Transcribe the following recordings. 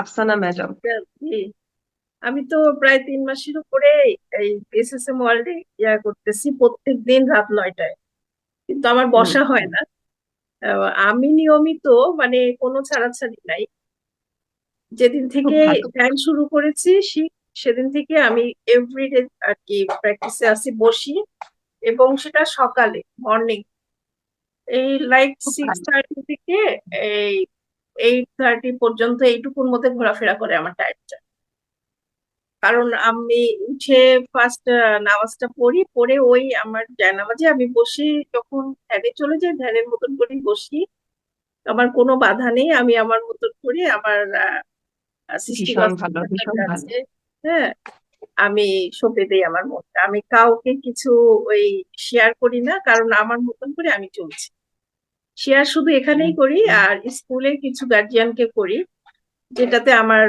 Afsana madam. আমি তো প্রায় তিন মাসের উপরে এই এসএসএম ওয়ার্ল্ডে ইয়া করতেছি প্রত্যেক দিন রাত নয়টায়। কিন্তু আমার বসা হয় না। আমি নিয়মিত মানে কোনো ছাড়াছাড়ি নাই। যেদিন থেকে ধ্যান শুরু করেছি সেদিন থেকে আমি এভরিডে আর কি প্র্যাকটিসে আছি বসি এবং সেটা সকালে মর্নিং এই লাইক সিক্স থার্টি থেকে এই এইট থার্টি পর্যন্ত এইটুকুর মধ্যে ঘোরাফেরা করে আমার টাইমটা কারণ আমি উঠে ফার্স্ট নামাজটা পড়ি পড়ে ওই আমার জায়নামাজে আমি বসি যখন ধ্যানে চলে যাই ধ্যানের মতন করেই বসি। আমার কোনো বাধা নেই আমি আমার মতন করে আমার হ্যাঁ আমি সঁপে দেই আমার মনটা। আমি কাউকে কিছু ওই শেয়ার করি না কারণ আমার মতন করে আমি চলছি। শেয়ার শুধু এখানেই করি আর স্কুলে কিছু গার্জিয়ানকে করি যেটাতে আমার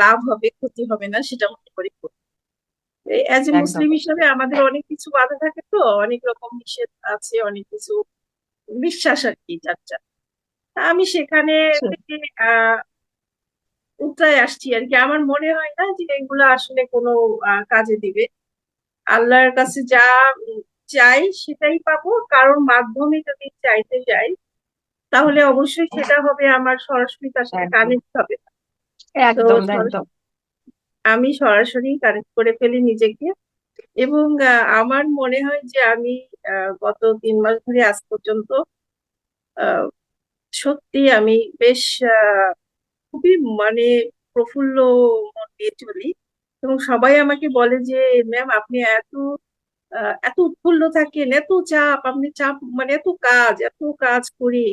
লাভ হবে ক্ষতি হবে না সেটা মনে করি। অ্যাজ এ মুসলিম হিসাবে আমাদের অনেক কিছু বাধা থাকে তো অনেক রকম নিষেধ আছে অনেক কিছু বিশ্বাস আর কি যার যার। আমি সেখানে থেকে আহ উতরাই আসছি আর কি। আমার মনে হয় না যে এগুলো আসলে কোনো কাজে দিবে। আল্লাহর কাছে যা চাই সেটাই পাবো কারোর মাধ্যমে যদি চাইতে যাই তাহলে অবশ্যই সেটা হবে আমার সরাসরি তার সাথে কানেক্ট হবে। না। একদম। একদম আমি সরাসরি কানেক্ট করে ফেলি নিজেকে এবং আমার মনে হয় যে আমি গত তিন মাস ধরে আজ পর্যন্ত সত্যি আমি বেশ আহ, খুবই মানে প্রফুল্ল মন নিয়ে চলি এবং সবাই আমাকে বলে যে ম্যাম আপনি এত এত উৎফুল্ল থাকেন, এত চাপ, আপনি চাপ মানে এত কাজ এত কাজ করি।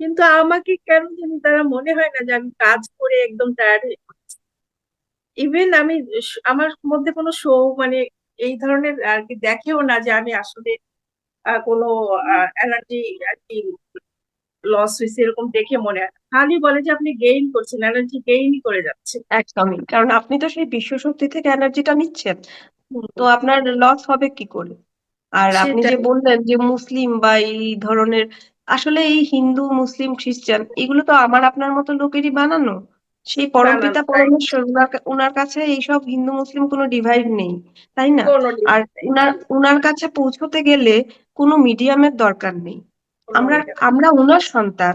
কিন্তু আমাকে কেন জানি তারা মনে হয় না যে আমি কাজ করে একদম টায়ার্ড হয়ে ইভেন আমি আমার মধ্যে কোনো শো মানে এই ধরনের আর কি দেখেও না যে আমি আসলে কোনো এনার্জি আর কি লস হয়েছে এরকম দেখে মনে হয় খালি বলে যে আপনি গেইন করছেন এনার্জি গেইনই করে যাচ্ছে একদমই। কারণ আপনি তো সেই বিশ্ব শক্তি থেকে এনার্জিটা নিচ্ছেন। তো আপনার লস হবে কি করে? আর আপনি যে বললেন যে মুসলিম বা এই ধরনের আসলে এই হিন্দু মুসলিম খ্রিস্টান এগুলো তো আমার আপনার মতো লোকেরই বানানো। সেই পরমপিতা পরমেশ্বর উনার কাছে এইসব হিন্দু মুসলিম কোনো ডিভাইড নেই তাই না? আর উনার উনার কাছে পৌঁছতে গেলে কোনো মিডিয়ামের দরকার নেই। আমরা আমরা উনার সন্তান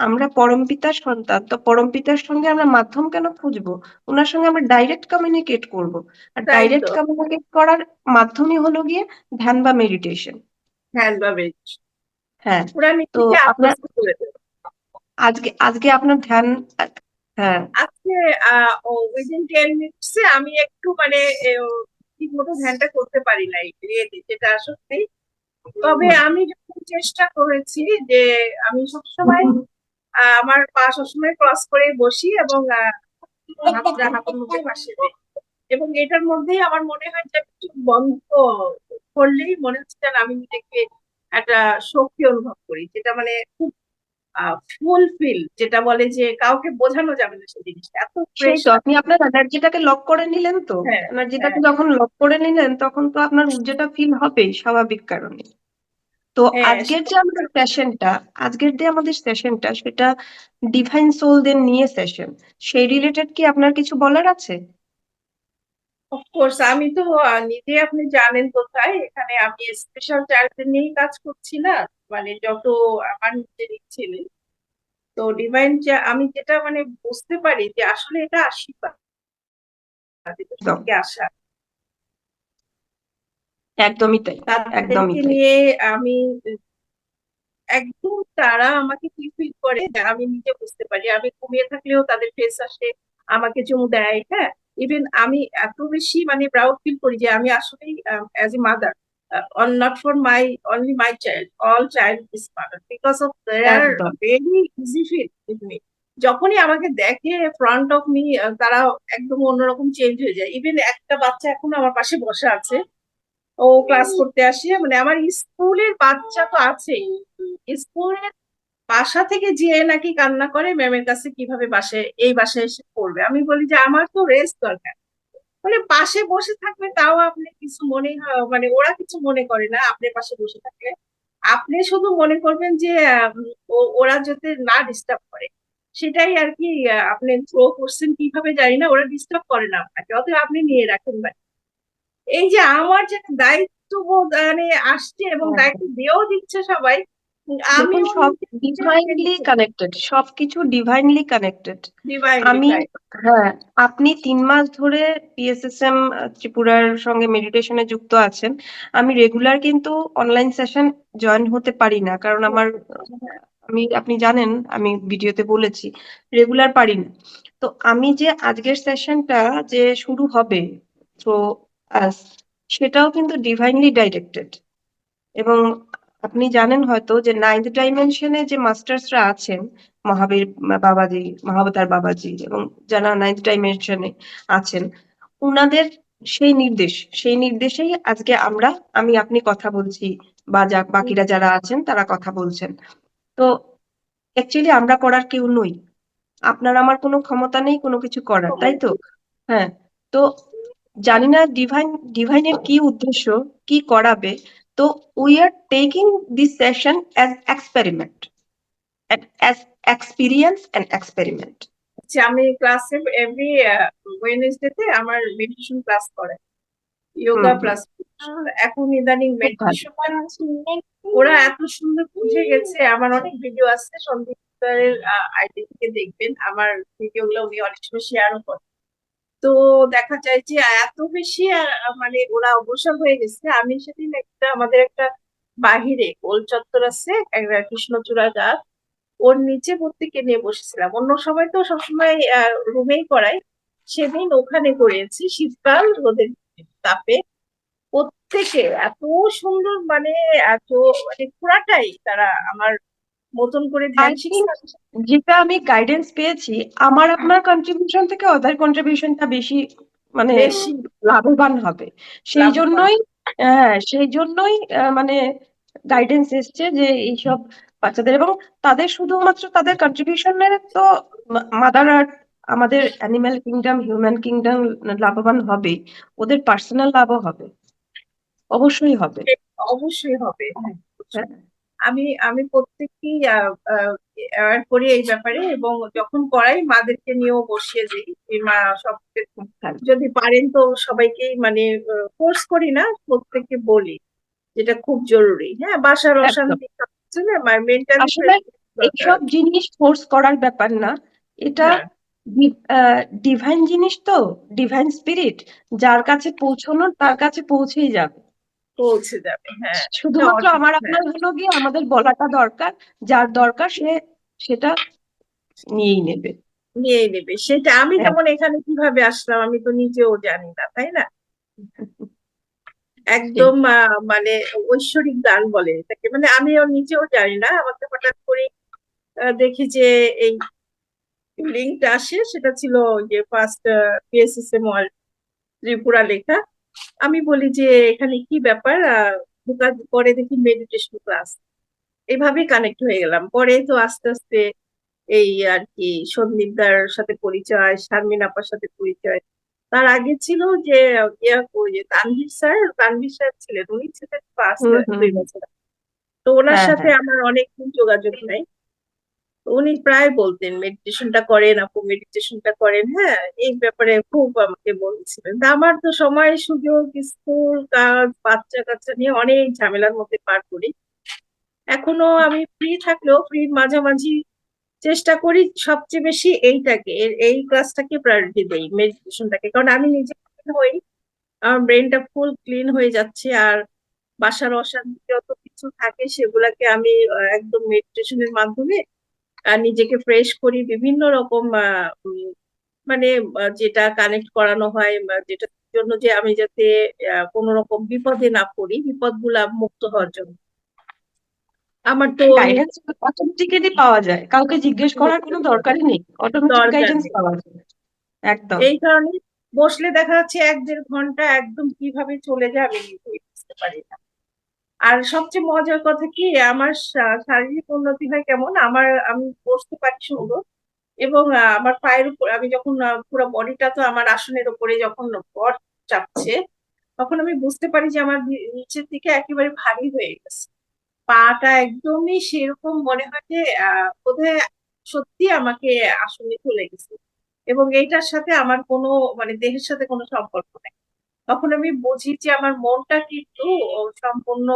আমরা পরমপিতার সন্তান তো পরমপিতার সঙ্গে আমরা মাধ্যম কেন খুঁজবো? ওনার সঙ্গে আমরা ডাইরেক্ট কমিউনিকেট করব। আর ডাইরেক্ট কমিউনিকেট করার মাধ্যমই হলো গিয়ে ধ্যান বা মেডিটেশন হ্যাঁ বাবে হ্যাঁ তো আপনার আজকে আজকে আপনার ধ্যান হ্যাঁ। আজকে উইদিন টেন মিনিটসে আমি একটু মানে ঠিক মতো ধ্যানটা করতে পারি নাই রিয়েলি যেটা সত্যি। তবে আমি যখন চেষ্টা করেছি যে আমি সবসময় আমার পা সবসময় ক্রস করে বসি এবং আহ, হাতটা হাতের মধ্যে পাশে এবং এটার মধ্যেই আমার মনে হয় যে একটু বন্ধ করলেই মনে হচ্ছে যেন আমি নিজেকে একটা শক্তি অনুভব করি যেটা মানে খুব ফুলফিল যেটা বলে যে কাউকে বোঝানো যাবে না সেই জিনিসটা। এত আপনি আপনার এনার্জিটাকে লক করে নিলেন তো। হ্যাঁ এনার্জিটাকে হ্যাঁ। যখন লক করে নিলেন তখন তো আপনার ঊর্জাটা ফিল হবেই স্বাভাবিক কারণে। তো হ্যাঁ আজকের যে আমাদের সেশনটা আজকের যে আমাদের সেশনটা সেটা ডিভাইন সোলদের নিয়ে সেশন সেই রিলেটেড কি আপনার কিছু বলার আছে? অফকোর্স আমি তো নিজে আপনি জানেন কোথায় এখানে আমি স্পেশাল চাইল্ডদের নিয়েই কাজ করছি না মানে যত আমার নিজেরই ছেলে তো ডিভাইন আমি যেটা মানে বুঝতে পারি যে আসলে এটা আশীর্বাদ আসা একদমই তাই একদমই নিয়ে আমি একদম তারা আমাকে কি ফিল করে আমি নিজে বুঝতে পারি। আমি ঘুমিয়ে থাকলেও তাদের ফেস আসে আমাকে চুমু দেয় হ্যাঁ? ইভেন আমি এত বেশি মানে প্রাউড ফিল করি যে আমি আসলেই as a mother on not for my only my child all child is mother because of they are একদম। Very easy feel with me যখনই আমাকে দেখে ফ্রন্ট অফ মি তারা একদম অন্যরকম চেঞ্জ হয়ে যায়। ইভেন একটা বাচ্চা এখন আমার পাশে বসে আছে ও ক্লাস করতে আসে মানে আমার স্কুলের বাচ্চা তো আছেই স্কুলের বাসা থেকে যেয়ে নাকি কান্না করে ম্যামের কাছে কীভাবে বাসে, এই বাসায় এসে পড়বে। আমি বলি যে আমার তো রেস্ট দরকার। মানে পাশে বসে থাকবে তাও আপনি কিছু মনে মানে ওরা কিছু মনে করে না আপনি পাশে বসে থাকলে। আপনি শুধু মনে করবেন যে ওরা যাতে না ডিস্টার্ব করে। সেটাই আর কি আপনি থ্রো করছেন কীভাবে জানি না, ওরা ডিস্টার্ব করে না আপনাকে। অতএব আপনি নিয়ে রাখেন ভাই এই যে আমার যে দায়িত্ববোধ মানে আসছে এবং হ্যাঁ। দায়িত্ব দিয়েও দিচ্ছে সবাই আমি সব ডিভাইনলি কানেক্টেড সবকিছু ডিভাইনলি কানেক্টেড আমি হ্যাঁ আপনি তিন মাস ধরে পিএসএসএম ত্রিপুরার সঙ্গে মেডিটেশনে যুক্ত আছেন। আমি রেগুলার কিন্তু অনলাইন সেশন জয়েন হতে পারি না কারণ আমার আমি আপনি জানেন আমি ভিডিওতে বলেছি রেগুলার পারি না। তো আমি যে আজকের সেশনটা যে শুরু হবে থ্রো আস সেটাও কিন্তু ডিভাইনলি ডাইরেক্টেড এবং আপনি জানেন হয়তো যে নাইন্থ ডাইমেনশনে যে মাস্টার্সরা আছেন, মহাবীর বাবাজি, মহাবতার বাবাজি এবং যারা নাইন্থ ডাইমেনশনে আছেন, উনাদের সেই নির্দেশ, সেই নির্দেশেই আজকে আমরা, আমি আপনি কথা বলছি বা যা, বাকিরা যারা আছেন তারা কথা বলছেন। তো অ্যাকচুয়ালি আমরা করার কেউ নই। আপনার আমার কোনো ক্ষমতা নেই, কোনো কিছু করার, তাই তো? হ্যাঁ তো জানি না ডিভাইন ডিভাইনের কি উদ্দেশ্য কি করাবে তো we are taking this session as experiment as experience and experiment যে আমি ক্লাসে এভরি ওয়েনেসডে তে আমার মেডিটেশন ক্লাস করে যোগা হুম। প্লাস এখন ইদানিং মেডিটেশন ওরা এত সুন্দর বুঝে গেছে আমার অনেক ভিডিও আছে সন্দীপের আইডি থেকে দেখবেন। আমার ভিডিও গুলো উনি অনেক সময় শেয়ারও করেন তো দেখা যায় যে, এত বেশি মানে ওরা অবসর হয়ে গেছে। আমি সেদিন একটা, আমাদের একটা বাহিরে গোল চত্বর আছে, একটা কৃষ্ণচূড়া গাছ, ওর নিচে প্রত্যেকে নিয়ে বসেছিলাম। অন্য সময় তো সবসময় রুমেই করাই। সেদিন ওখানে করিয়েছি শীতকাল ওদের তাপে। প্রত্যেকে এত সুন্দর মানে এত মানে পুরাটাই তারা আমার মতন করে ধ্যান যেটা আমি গাইডেন্স পেয়েছি আমার আপনার কন্ট্রিবিউশন থেকে ওদের কন্ট্রিবিউশনটা বেশি মানে বেশি লাভবান হবে। সেই জন্যই হ্যাঁ সেই জন্যই মানে গাইডেন্স এসছে যে এইসব বাচ্চাদের এবং তাদের শুধুমাত্র তাদের কন্ট্রিবিউশনের তো মাদার আর্থ আমাদের অ্যানিম্যাল কিংডম হিউম্যান কিংডম লাভবান হবে ওদের পার্সোনাল লাভও হবে অবশ্যই হবে। অবশ্যই হবে। হ্যাঁ। হ্যাঁ। আমি আমি প্রত্যেককেই অ্যাওয়ার করি এই ব্যাপারে এবং যখন করাই মাদেরকে নিয়েও বসিয়ে দিই মা সব যদি পারেন তো সবাইকেই মানে ফোর্স করি না প্রত্যেককে বলি যেটা খুব জরুরি হ্যাঁ বাসার। অশান্তি মেন্টালি এইসব জিনিস ফোর্স করার ব্যাপার না এটা হ্যাঁ। ডিভাইন জিনিস তো ডিভাইন স্পিরিট যার কাছে পৌঁছানোর তার কাছে পৌঁছেই যাবে পৌঁছে যাবে হ্যাঁ। শুধুমাত্র আমার হ্যাঁ। আপনার হলো গিয়ে আমাদের বলাটা দরকার যার দরকার সে সেটা নিয়েই নেবে। নিয়ে নেবে সেটা আমি হ্যাঁ। যেমন এখানে কীভাবে আসলাম আমি তো নিজেও জানি না তাই না? একদম মানে ঐশ্বরিক দান বলে এটাকে মানে আমিও নিজেও জানি না আমাকে হঠাৎ করে দেখি যে এই লিঙ্কটা আসে সেটা ছিল যে ফার্স্ট পিএসএসএম ওয়ার্ল্ড ত্রিপুরা লেখা। আমি বলি যে এখানে কি ব্যাপার? ঢোকার পরে দেখি মেডিটেশন ক্লাস এইভাবেই কানেক্ট হয়ে গেলাম। পরে তো আস্তে আস্তে এই আর কি সন্দীপদার সাথে পরিচয় শারমিন আপার সাথে পরিচয়। তার আগে ছিল যে yeah Tanvir sir Tanvir sir ছিলেন। উনি ছিলেন দুই বছর তো ওনার হ্যাঁ, সাথে আমার অনেকদিন যোগাযোগ নাই। উনি প্রায় বলতেন মেডিটেশনটা করেন আপু মেডিটেশনটা করেন। হ্যাঁ এই ব্যাপারে খুব আমাকে বলছিলেন। তা আমার তো সময়, সুযোগ, স্কুল, কাজ, বাচ্চা কাচ্চা নিয়ে অনেক ঝামেলার মধ্যে পার করি। এখনও আমি ফ্রি থাকলেও ফ্রির মাঝামাঝি চেষ্টা করি, সবচেয়ে বেশি এইটাকে এই ক্লাসটাকে প্রায়োরিটি দেই মেডিটেশনটাকে কারণ আমি নিজে হই, আমার ব্রেনটা ফুল ক্লিন হয়ে যাচ্ছে আর বাসার অশান্তি যত কিছু থাকে সেগুলাকে আমি একদম মেডিটেশনের মাধ্যমে আহ, নিজেকে ফ্রেশ করি বিভিন্ন রকম মানে যেটা কানেক্ট করানো হয় বা যেটার জন্য যে আমি যাতে কোনো রকম বিপদে না পড়ি বিপদগুলা মুক্ত হওয়ার জন্য। আমার তো গাইডেন্স অটোমেটিক্যালি পাওয়া যায়। কাউকে জিজ্ঞেস করার কোনো দরকারই নেই। অটোমেটিক গাইডেন্স পাওয়া যায়। একদম। এই কারণে বসলে দেখা যাচ্ছে এক দেড় ঘণ্টা একদম কীভাবে চলে যায় আমি বুঝতে পারি না। আর সবচেয়ে মজার কথা কি, আমার শারীরিক উন্নতি হয় কেমন, আমার, আমি বসতে পারি সুন্দর এবং আমার পায়ের উপর, আমি যখন পুরো বডিটা তো আমার আসনের উপরে যখন বর চাপছে, তখন আমি বুঝতে পারি যে আমার নিচের দিকে একেবারে ভারী হয়ে গেছে। পাটা একদমই সেরকম মনে হয় যে বোধহয় সত্যি আমাকে আসলে চলে গেছে এবং এইটার সাথে আমার কোনো মানে দেহের সাথে কোনো সম্পর্ক নেই। তখন আমি বুঝি যে আমার মনটা কিন্তু সম্পূর্ণ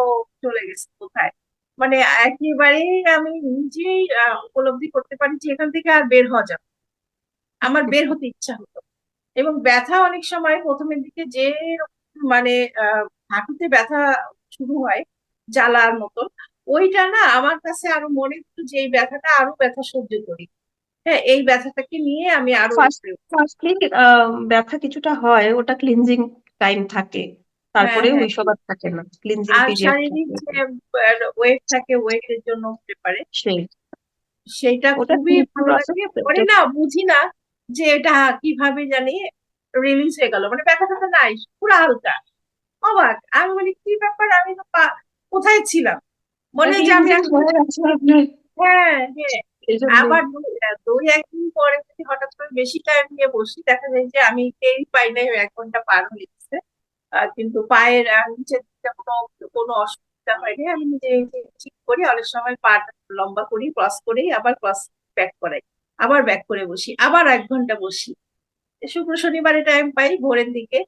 চলে গেছে কোথায়। মানে একেবারেই আমি নিজেই উপলব্ধি করতে পারি যে এখান থেকে আর বের হওয়া যাবে আমার বের হতে ইচ্ছা হতো। এবং ব্যথা অনেক সময় প্রথমের দিকে যে মানে হাঁটুতে ব্যথা শুরু হয় জ্বালার মতন, ওইটা না আমার কাছে আরও মনে হতো যে এই ব্যথাটা আরও ব্যথা সহ্য করি। হ্যাঁ এই ব্যথাটাকে নিয়ে আমি আরও ব্যথা কিছুটা হয়, ওটা ক্লিনজিং টাইম থাকে। তারপরে হ্যাঁ, ওইসব আর থাকে না ক্লিনজিং আর পিরিয়ড শারীরিক যে ওয়েট থাকে ওয়েটের জন্য হতে পারে সেই। সেইটা ওটা খুবই ভালো? লাগে। পরে না বুঝি না যে এটা কীভাবে জানি রিলিজ হয়ে গেল। মানে ব্যথা ব্যথাটা নাই পুরো হালকা। অবাক। আমি বলি কি ব্যাপার? আমি তো কোথায় ছিলাম? মনে হয় যে আমি হয়ে হ্যাঁ হ্যাঁ আবার দুই একদিন পরে যদি হঠাৎ করে বেশি টাইম নিয়ে বসি, দেখা যায় যে আমি টেরই পাই নাই এক ঘণ্টা পার হয়ে গেছে। কিন্তু পায়ের নিচের দিকটা কোনো কোনো অসুবিধা হয়নি। আমি নিজে ঠিক করি, অনেক সময় পাটা লম্বা করি ক্রস করি, আবার ক্রস ব্যাক করাই। আবার ব্যাক করে বসি, আবার এক ঘণ্টা বসি। শুক্র শনিবারে টাইম পাই ভোরের দিকে।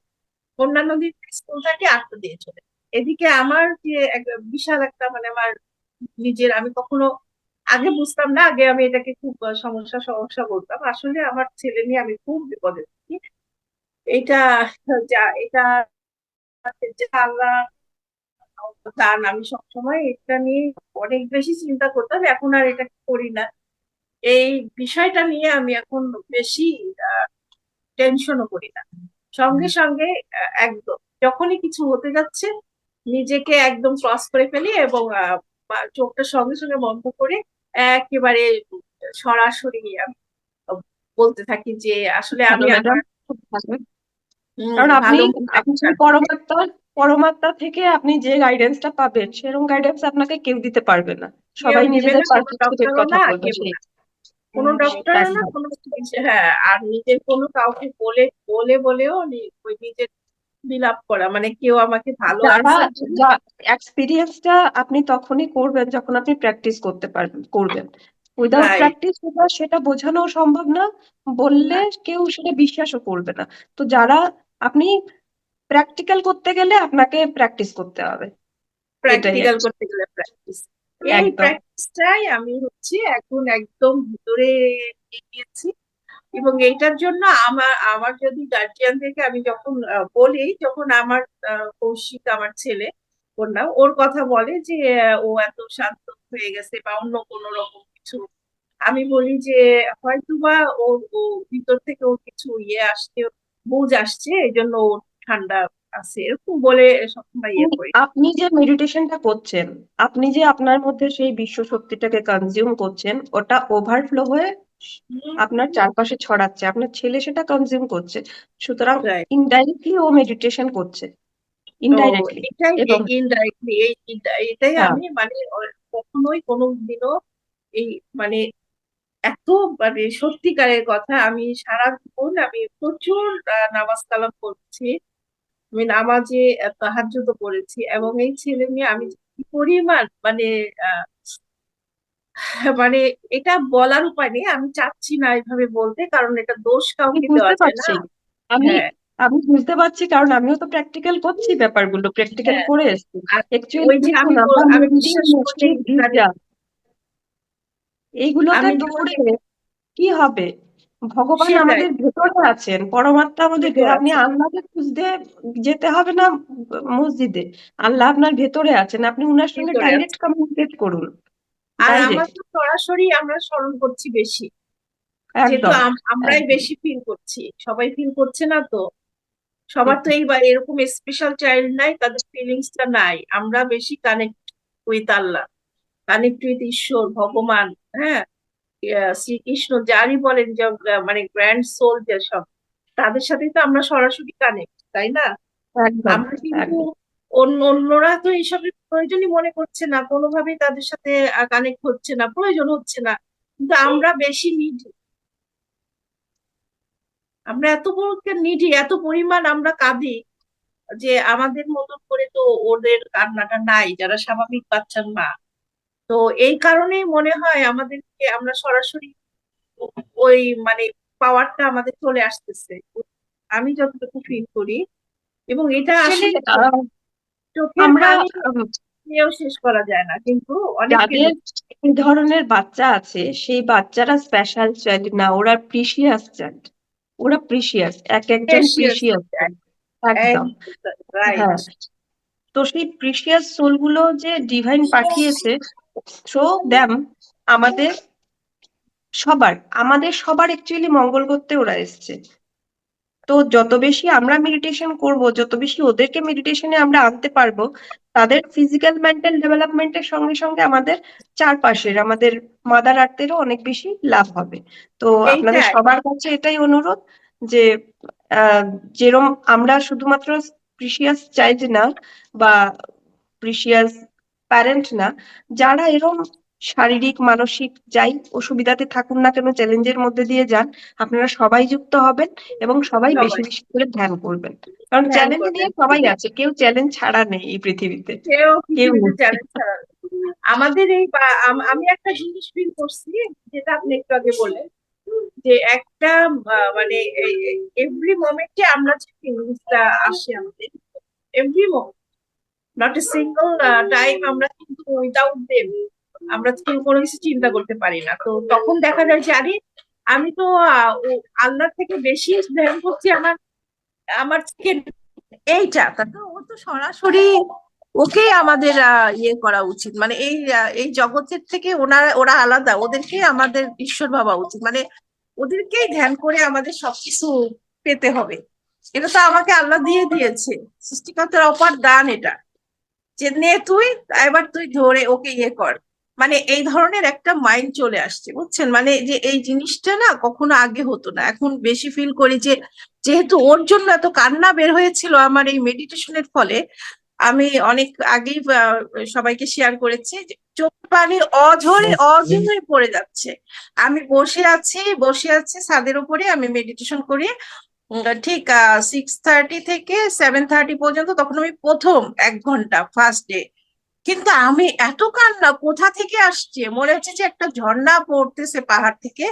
অন্যান্য দিন স্কুল থাকে আটটা দিয়ে চলে। এদিকে আমার যে এক বিশাল একটা মানে আমার নিজের, আমি কখনো আগে বুঝতাম না, আগে আমি এটাকে খুব সমস্যা সমস্যা বলতাম। আসলে আমার ছেলে নিয়ে আমি খুব বিপদে থাকি এটা যা, এটা আল্লাহ দান, আমি সবসময় এটা নিয়ে অনেক বেশি চিন্তা করতাম, এখন আর এটা করি না। এই বিষয়টা নিয়ে আমি এখন বেশি টেনশনও করি না। সঙ্গে সঙ্গে একদম, যখনই কিছু হতে যাচ্ছে, নিজেকে একদম ক্রস করে ফেলি এবং চোখটা সঙ্গে সঙ্গে বন্ধ করে একেবারে সরাসরি বলতে থাকি যে আসলে আমি কারণ আপনি রাখতে পরমাত্মা পরমাত্মা থেকে আপনি যে গাইডেন্সটা পাবেন সেরকম গাইডেন্স আপনাকে কেউ দিতে পারবে না সবাই নিজেদের ডক্টরও কথা বলবে। কোনো ডক্টর না. কোনো হ্যাঁ আর নিজের কোনো কাউকে বলে বলে বলেও ওই নিজের বিলাপ করা মানে কেউ আমাকে ভালো এক্সপিরিয়েন্সটা আপনি তখনই করবেন যখন আপনি প্র্যাকটিস করতে পারবেন করবেন। উইদাউট. প্র্যাকটিস সেটা বোঝানো সম্ভব না বললে কেউ সেটা বিশ্বাসও করবে না। তো যারা আপনি প্র্যাকটিক্যাল করতে গেলে আপনাকে প্র্যাকটিস করতে হবে। প্র্যাকটিক্যাল করতে গেলে প্র্যাকটিস এই প্র্যাকটিসটাই আমি হচ্ছে এখন একদম ভিতরে নিয়ে গিয়েছি। এবং এইটার জন্য আমার আমার যদি গার্জিয়ান থেকে আমি যখন বলি যখন আমার কৌশিক আমার ছেলে কন্যা ওর কথা বলে যে ও এত শান্ত হয়ে গেছে বা অন্য কোনো রকম কিছু। আমি বলি যে হয়তোবা ওর ও ভিতর থেকে ওর কিছু ইয়ে আসছে বুঝ আসছে এই জন্য ওর ঠান্ডা আছে এরকম বলে সবসময় ইয়ে করি। আপনি যে মেডিটেশনটা করছেন আপনি যে আপনার মধ্যে সেই বিশ্ব শক্তিটাকে কনজিউম করছেন ওটা ওভারফ্লো হয়ে আপনার চারপাশে ছড়াচ্ছে আপনার ছেলে সেটা কনজিউম করছে সুতরাং ইনডাইরেক্টলি ও মেডিটেশন করছে ইনডাইরেক্টলি এবং ইনডাইরেক্টলি এই এটাই হ্যাঁ। আমি মানে কখনোই কোনো দিনও এই মানে এত মানে সত্যিকারের কথা আমি সারাক্ষণ আমি প্রচুর নামাজ কালাম করছি আমি নামাজে তাহাজ্জুদ পড়েছি এবং এই ছেলে মেয়ে আমি কি পরিমাণ মানে আহ, মানে এটা বলার উপায় নেই আমি চাচ্ছি না এইভাবে বলতে কারণ এটা দোষ আমি কাউকে দেওয়া যায় না। আমি হ্যাঁ। আমি বুঝতে পারছি কারণ আমিও তো প্র্যাকটিক্যাল করছি ব্যাপারগুলো প্র্যাকটিক্যাল। করে এসেছি। এইগুলোতে দৌড়ে কি হবে? ভগবান আমাদের ভেতরে আছেন পরমাত্মা আমাদের আপনি আল্লাহকে খুঁজতে যেতে হবে না মসজিদে। আল্লাহ আপনার ভেতরে আছেন আপনি উনার সঙ্গে ডাইরেক্ট কমিউনিকেট করুন। আর আমরা তো সরাসরি আমরা স্মরণ করছি বেশি। যেহেতু আমরাই বেশি ফিল করছি। সবাই ফিল করছে না তো? সবার তো এইবার এরকম স্পেশাল চাইল্ড নাই তাদের ফিলিংসটা নাই। আমরা বেশি connect with Allah. Connect with ঈশ্বর ভগবান হ্যাঁ? শ্রীকৃষ্ণ যারই বলেন যে মানে গ্র্যান্ড সোল যেসব তাদের সাথে তো আমরা সরাসরি কানেক্ট তাই না? আমরা কিন্তু অন্যরা তো এইসবের প্রয়োজনই মনে করছে না। কোনোভাবেই তাদের সাথে কানেক্ট হচ্ছে না প্রয়োজন হচ্ছে না। কিন্তু আমরা বেশি নিডি আমরা এত বড় নিডি এত পরিমাণ আমরা কাঁদি যে আমাদের মতন করে তো ওদের কান্নাটা নাই যারা স্বাভাবিক বাচ্চার মা। তো এই কারণেই মনে হয় আমাদেরকে আমরা সরাসরি ওই মানে পাওয়ারটা আমাদের চলে আসতেছে। আমি যতটুকু ফিল করি এবং এটা আসলে আমরা পানি উম, দিয়েও শেষ করা যায় না কিন্তু যাদের এই ধরনের বাচ্চা আছে সেই বাচ্চারা স্পেশাল চাইল্ড না ওরা প্রিসিয়াস চাইল্ড ওরা প্রিসিয়াস এক একজন একদম। হ্যাঁ তো সেই প্রিসিয়াস সোলগুলো যে ডিভাইন পাঠিয়েছে থ্রো দ্যাম আমাদের সবার আমাদের সবার অ্যাকচুয়ালি মঙ্গল করতে ওরা এসছে। তো যত বেশি আমরা মেডিটেশন করব যত বেশি ওদেরকে মেডিটেশনে আমরা আনতে পারব তাদের ফিজিক্যাল মেন্টাল ডেভেলপমেন্টের সঙ্গে সঙ্গে আমাদের চারপাশের আমাদের মাদার আর্থেরও অনেক বেশি লাভ হবে। তো আপনাদের সবার কাছে এটাই অনুরোধ যে আহ, যেরম আমরা শুধুমাত্র প্রিসিয়াস চাইল্ড না বা প্রিসিয়াস প্যারেন্ট না যারা এরম শারীরিক মানসিক যাই অসুবিধাতে থাকুন না কেন চ্যালেঞ্জের মধ্যে দিয়ে যান আপনারা সবাই যুক্ত হবেন এবং সবাই। বেশি বেশি করে ধ্যান করবেন কারণ চ্যালেঞ্জ। নিয়ে সবাই আছে কেউ চ্যালেঞ্জ ছাড়া নেই এই পৃথিবীতে কেউ। চ্যালেঞ্জ ছাড়া আমাদের এই আম- একটা জিনিস ফিল করছি যেটা আপনি একটু আগে বললেন যে একটা মানে এভরি মোমেন্টে আমরা যে ফিলিংসটা আসে আমাদের every moment not a single time আমরা কিন্তু উইদাউট দেম আমরা কিন্তু কোনো কিছু চিন্তা করতে পারি না। তো তখন দেখা যায় যে, আরে, আমি তো আল্লাহর থেকে বেশি ধ্যান করছি আমার আমার থেকে এইটা তাতে ও তো সরাসরি ওকেই আমাদের ইয়ে করা উচিত। মানে এই এই জগতের থেকে ওনারা, ওরা আলাদা। ওদেরকে আমাদের ঈশ্বর ভাবা উচিত। মানে ওদেরকেই ধ্যান করে আমাদের সবকিছু পেতে হবে। এটা তো আমাকে আল্লাহ দিয়ে দিয়েছে। সৃষ্টিকর্তার অপার দান এটা। যে নে তুই, এবার তুই ধরে ওকে ইয়ে কর। মানে এই ধরনের একটা মাইন্ড চলে আসছে বুঝছেন? মানে যে এই জিনিসটা না কখনো আগে হতো না। এখন বেশি ফিল করি যে যেহেতু ওর জন্য এত কান্না বের হয়েছিল আমার এই মেডিটেশনের ফলে আমি অনেক আগেই সবাইকে শেয়ার করেছি যে চোখ পানি অঝরে অঝরে পড়ে যাচ্ছে। আমি বসে আছি বসে আছি ছাদের উপরে আমি মেডিটেশন করি। ঠিক সিক্স থার্টি থেকে সেভেন থার্টি পর্যন্ত তখন আমি প্রথম এক ঘণ্টা ফার্স্ট ডে কিন্তু আমি এত কান্না কোথা থেকে আসছে? মনে হচ্ছে যে একটা ঝর্ণা পড়তেছে পাহাড় থেকে।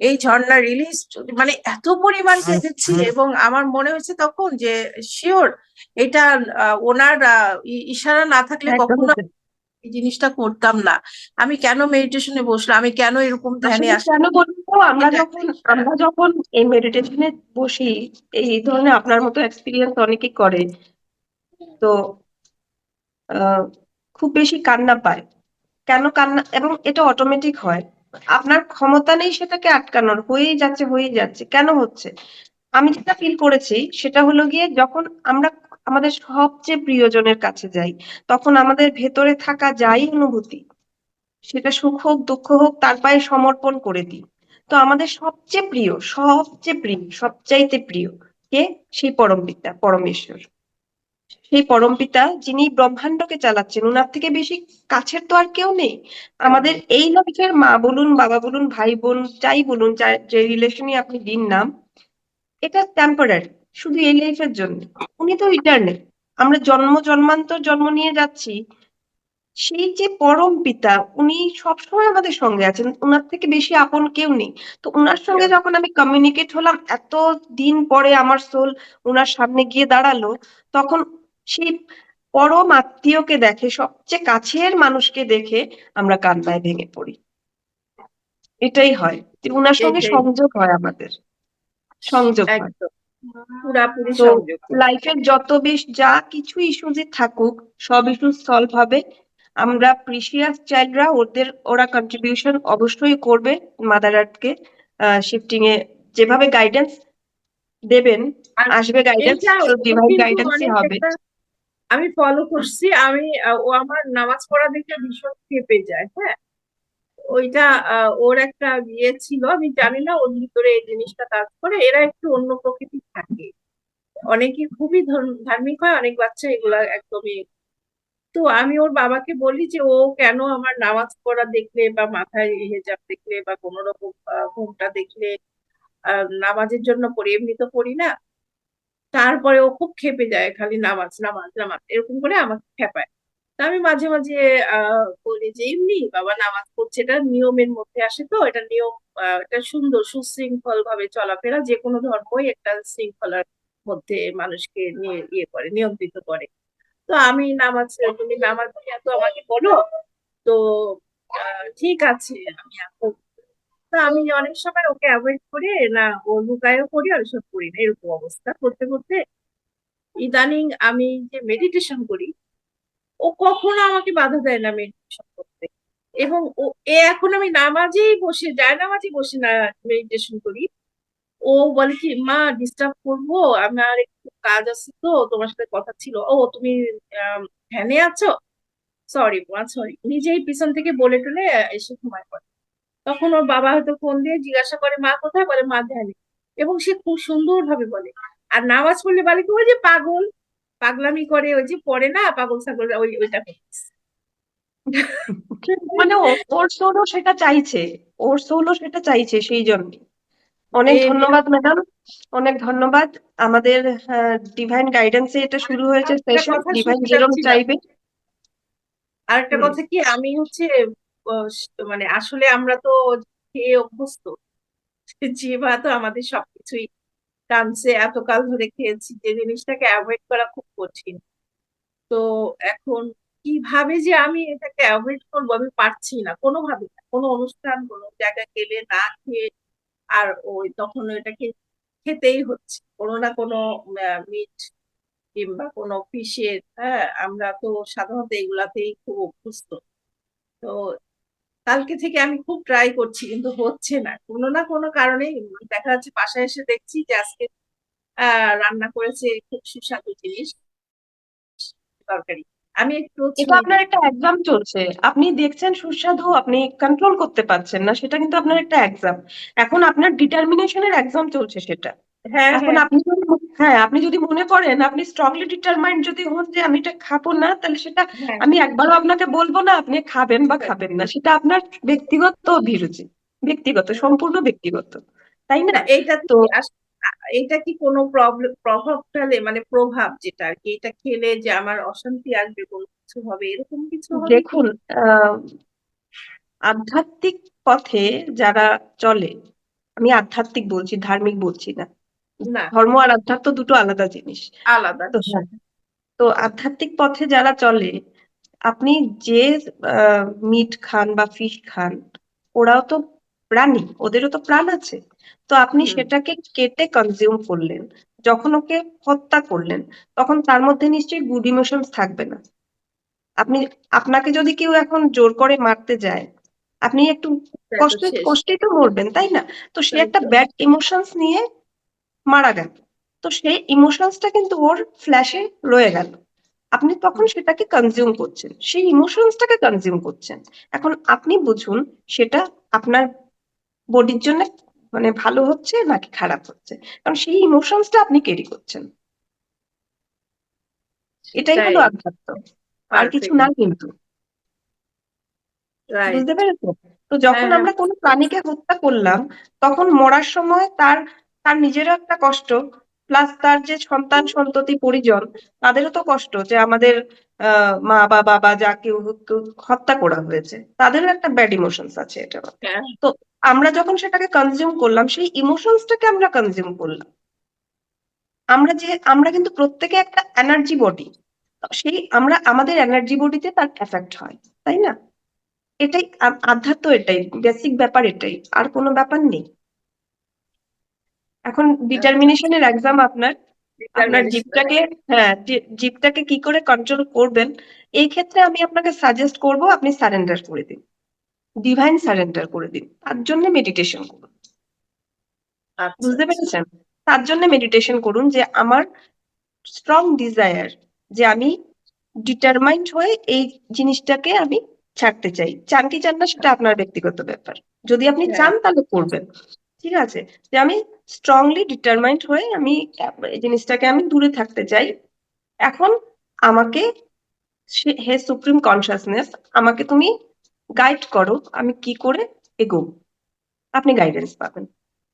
এই ঝর্ণা রিলিজ মানে এত পরিমাণ কেঁদেছি এবং আমার মনে হয়েছে তখন যে শিওর এটা ওনার ইশারা না থাকলে কখনো এই জিনিসটা করতাম না। আমি কেন মেডিটেশনে বসলাম? আমি কেন এরকম ধ্যানে কেন আমরা যখন আমরা যখন এই মেডিটেশনে বসি এই ধরনের আপনার মতো এক্সপিরিয়েন্স অনেকেই করে। তো আহ, খুব বেশি কান্না পায়। কেন কান্না, এবং এটা অটোমেটিক হয়। আপনার ক্ষমতা নেই সেটাকে আটকানোর, হয়েই যাচ্ছে হয়েই যাচ্ছে। কেন হচ্ছে? আমি যেটা ফিল করেছি সেটা হলো গিয়ে যখন আমরা আমাদের সবচেয়ে প্রিয়জনের কাছে যাই, তখন আমাদের ভেতরে থাকা যাই অনুভূতি, সেটা সুখ হোক, দুঃখ হোক, তার পায়ে সমর্পণ করে দিই। তো আমাদের সবচেয়ে প্রিয় সবচেয়ে প্রিয়, সবচাইতে প্রিয় কে? সেই পরমপিতা পরমেশ্বর। সেই পরমপিতা যিনি ব্রহ্মাণ্ডকে চালাচ্ছেন ওনার থেকে বেশি কাছের তো আর কেউ নেই। আমাদের এই লাইফের মা বলুন, বাবা বলুন, ভাই বোন, যাই বলুন যে রিলেশনই আপনি দিন নাম, এটা টেম্পোরারি শুধু এই লাইফের জন্য। উনি তো ইটারনাল আমরা জন্ম জন্মান্তর জন্ম নিয়ে যাচ্ছি। সেই যে পরম পিতা উনি সবসময় আমাদের সঙ্গে আছেন। ওনার থেকে বেশি আপন কেউ নেই। তো ওনার সঙ্গে যখন আমি কমিউনিকেট হলাম এত দিন পরে আমার সোল ওনার সামনে গিয়ে দাঁড়াল তখন সেই পরম আত্মীয়কে দেখে সবচেয়ে কাছের মানুষকে দেখে আমরা কান্নায় ভেঙে পড়ি। এটাই হয়। যে ওনার সঙ্গে সংযোগ হয় আমাদের। সংযোগ হয়। পুরাপুরি লাইফের যত বেশ যা কিছু ইস্যুজই থাকুক সব ইস্যু সলভ হবে। আমরা প্রিসিয়াস চাইল্ডরা ওদের ওরা কন্ট্রিবিউশন অবশ্যই করবে মাদার আর্থকে শিফটিং এ যেভাবে গাইডেন্স দেবেন আসবে গাইডেন্স ডিভাইন গাইডেন্সই হবে। আমি ফলো করছি আমি ও আমার নামাজ পড়া দেখে ভীষণ খেপে যায় হ্যাঁ? ওইটা ওর একটা ইয়ে ছিল আমি জানি না ওর ভিতরে এই জিনিসটা কাজ করে এরা একটু অন্য প্রকৃতির থাকে। অনেকে খুবই ধর্ম- ধার্মিক হয় অনেক বাচ্চা এগুলা একদমই তো আমি ওর বাবাকে বলি যে, ও কেন আমার নামাজ পড়া দেখলে বা মাথায় হেজাব দেখলে বা কোনো রকম ঘোমটা দেখলে নামাজের জন্য পড়ি, এমনি তো পড়ি না। তারপরে ও খুব ক্ষেপে যায়, খালি নামাজ নামাজ নামাজ, এরকম করে আমাকে খেপায় তা আমি মাঝে মাঝে বলি যে, এমনি বাবা নামাজ পড়ছে। এটা নিয়মের মধ্যে আসে তো, এটা নিয়ম এটা সুন্দর সুশৃঙ্খল ভাবে চলাফেরা যে কোনো ধর্মই একটা শৃঙ্খলার মধ্যে মানুষকে নিয়ে ইয়ে করে, নিয়ন্ত্রিত করে। তো আমি নামাজ তুমি নামাজ এত আমাকে বলো, তো ঠিক আছে, আমি তা আমি অনেক সময় ওকে অ্যাভয়েড করে না, ও লুকায়ও করি আর সব করি না, এরকম অবস্থা করতে করতে। ইদানিং আমি যে মেডিটেশন করি, ও কখনো আমাকে বাধা দেয় না মেডিটেশন করতে। এবং ও এ এখন আমি নামাজেই বসে যায় নামাজে বসে না মেডিটেশন করি। ও বলে কি, মা ডিস্টার্ব করব? আমার একটু কাজ আছে তো, তোমার সাথে কথা ছিল। ও, তুমি ধ্যানে আছো? সরি মা, সরি। নিজেই পিছন থেকে বলে টলে এসে ঘুমায় পড়ে। তখন ওর বাবা হয়তো ফোন দিয়ে জিজ্ঞাসা করে, মা, কোথায়? বলে, মা, ধ্যানে। এবং সে খুব সুন্দর ভাবে বলে। আর নামাজ পড়লে বলে কি, ওই যে পাগল। পাগলামি করে, ওই যে পড়ে না, পাগল ছাগল, ওই, ওইটা মানে ওর সোলও সেটা চাইছে। ওর সোলও সেটা চাইছে সেই জন্য। অনেক ধন্যবাদ ম্যাডাম। অনেক ধন্যবাদ। আমাদের ডিভাইন গাইডেন্সে এটা শুরু হয়েছে সেশন ডিভাইন যেরকম চাইবে। আর একটা কথা কি আমি হচ্ছে মানে আসলে আমরা তো খেয়ে অভ্যস্ত যে ভাত আমাদের সবকিছুই টানছে। এতকাল ধরে খেয়েছি যে জিনিসটাকে অ্যাভয়েড করা খুব কঠিন। তো এখন কীভাবে যে আমি এটাকে অ্যাভয়েড করব আমি পারছি না কোনোভাবে না। কোনো অনুষ্ঠান কোনো জায়গায় গেলে না খেয়ে আর ওই তখন এটাকে খেতেই হচ্ছে। কোনো না কোনো মিট কিংবা কোনো ফিশের হ্যাঁ আমরা তো সাধারণত এগুলাতেই খুব অভ্যস্ত। তো কালকে থেকে আমি খুব ট্রাই করছি, কিন্তু হচ্ছে না। কোনো না কোনো কারণে দেখা যাচ্ছে বাসায় এসে দেখছি যে আজকে রান্না করেছে খুব সুস্বাদু জিনিস, তরকারি। আমি একটু এটা আপনার একটা এক্সাম চলছে। আপনি দেখছেন সুস্বাদু আপনি কন্ট্রোল করতে পারছেন না সেটা কিন্তু আপনার একটা এক্সাম এখন আপনার ডিটারমিনেশনের এক্সাম চলছে সেটা। হ্যাঁ এখন হ্যাঁ। আপনি যদি হ্যাঁ আপনি যদি মনে করেন আপনি স্ট্রংলি ডিটারমাইন্ড যদি হন যে আমি এটা খাব না তাহলে সেটা হ্যাঁ। আমি একবারও আপনাকে বলব না আপনি খাবেন বা খাবেন না। সেটা আপনার ব্যক্তিগত অভিরুচি ব্যক্তিগত সম্পূর্ণ ব্যক্তিগত। তাই না? এইটা তো এটা কি কোনো প্রবলেম প্রভাব ফেলে মানে প্রভাব যেটা আর কি? এটা খেলে যে আমার অশান্তি আসবে কোনো কিছু হবে এরকম কিছু? দেখুন আধ্যাত্মিক পথে যারা চলে আমি আধ্যাত্মিক বলছি ধার্মিক বলছি না। না। ধর্ম আর আধ্যাত্ম দুটো আলাদা জিনিস। আলাদা। তো হ্যাঁ তো আধ্যাত্মিক পথে যারা চলে আপনি যে মিট খান বা ফিশ খান ওরাও তো প্রাণী ওদেরও তো প্রাণ আছে। তো আপনি সেটাকে কেটে কনজিউম করলেন। যখন ওকে হত্যা করলেন তখন তার মধ্যে নিশ্চয়ই গুড ইমোশনস থাকবে না। আপনি আপনাকে যদি কেউ এখন জোর করে মারতে যায় আপনি একটু কষ্টে কষ্টেই তো মরবেন তাই না? তো সে একটা। ব্যাড ইমোশনস নিয়ে মারা গেল। তো সেই ইমোশনসটা কিন্তু ওর ফ্ল্যাশে রয়ে গেল। আপনি তখন সেটাকে কনজিউম করছেন। সেই ইমোশনসটাকে কনজিউম করছেন। এখন আপনি বুঝুন সেটা আপনার বডির জন্য মানে ভালো হচ্ছে নাকি খারাপ হচ্ছে? কারণ সেই ইমোশনসটা আপনি ক্যারি করছেন। এটাই হলো আধ্যাত্ম। আর কিছু না কিন্তু। বুঝতে পেরেছ? তো যখন হ্যাঁ, আমরা কোনো প্রাণীকে হত্যা করলাম তখন মরার সময় তার তার নিজেরও একটা কষ্ট প্লাস তার যে সন্তান সন্ততি পরিজন তাদেরও তো কষ্ট যে আমাদের আহ মা বা বাবা যা কেউ কেউ হত্যা করা হয়েছে। তাদেরও একটা ব্যাড ইমোশনস আছে এটা হ্যাঁ। তো আমরা যখন সেটাকে কনজিউম করলাম সেই ইমোশনসটাকে আমরা কনজিউম করলাম। আমরা যে আমরা কিন্তু প্রত্যেকে একটা এনার্জি বডি সেই আমরা আমাদের এনার্জি বডিতে তার এফেক্ট হয় তাই না? এটাই আধ্যাত্ম এটাই বেসিক ব্যাপার এটাই আর কোনো ব্যাপার নেই। এখন ডিটারমিনেশনের এক্সাম আপনার। আপনার জিপটাকে হ্যাঁ জিপটাকে কি করে কন্ট্রোল করবেন এই ক্ষেত্রে আমি আপনাকে সাজেস্ট করব আপনি সারেন্ডার করে দিন। ডিভাইন সারেন্ডার করে দিন। তার জন্য মেডিটেশন করুন। আচ্ছা। বুঝতে পেরেছেন? তার জন্য মেডিটেশন করুন যে আমার স্ট্রং ডিজায়ার যে আমি ডিটারমাইন্ড হয়ে এই জিনিসটাকে আমি ছাড়তে চাই। চান কি চান না সেটা আপনার ব্যক্তিগত ব্যাপার। যদি আপনি হ্যাঁ। চান তাহলে করবেন। ঠিক আছে? যে আমি স্ট্রংলি ডিটারমাইন্ড হয়ে আমি এই জিনিসটাকে আমি দূরে থাকতে চাই। এখন আমাকে হে সুপ্রিম কনসাসনেস আমাকে তুমি গাইড করো আমি কি করে এগো আপনি গাইডেন্স পাবেন।